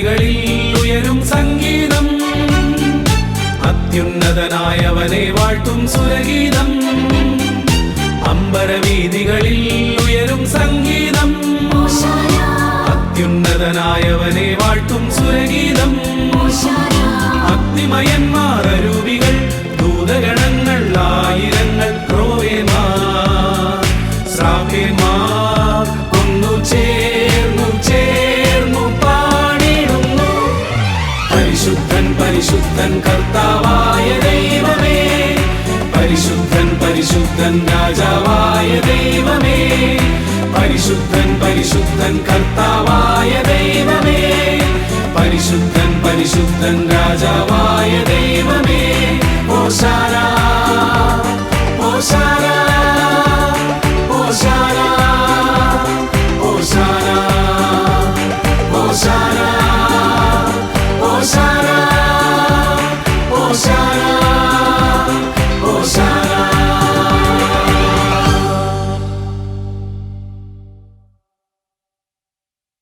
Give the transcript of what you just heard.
ശ്രുതികളിൽ ഉയരും സംഗീതം. അത്യുന്നതനായവനെ വാഴ്ത്തും സുരഗീതം. അമ്പരവീതികളിൽ ഉയരും സംഗീതം. അത്യുന്നതനായവനെ വാഴ്ത്തും സുരഗീതം. അഗ്നിമയന്മാർ ദൂതഗണങ്ങൾ ആയിരങ്ങൾ ശ്രാപ്യന്മാർ പരിശുദ്ധൻ പരിശുദ്ധൻ കർത്താവായ ദൈവമേ. പരിശുദ്ധൻ പരിശുദ്ധൻ രാജാവായ ദൈവമേ. പരിശുദ്ധൻ പരിശുദ്ധൻ കർത്താവായ ദൈവമേ. പരിശുദ്ധൻ പരിശുദ്ധൻ രാജാവായ ദൈവമേ.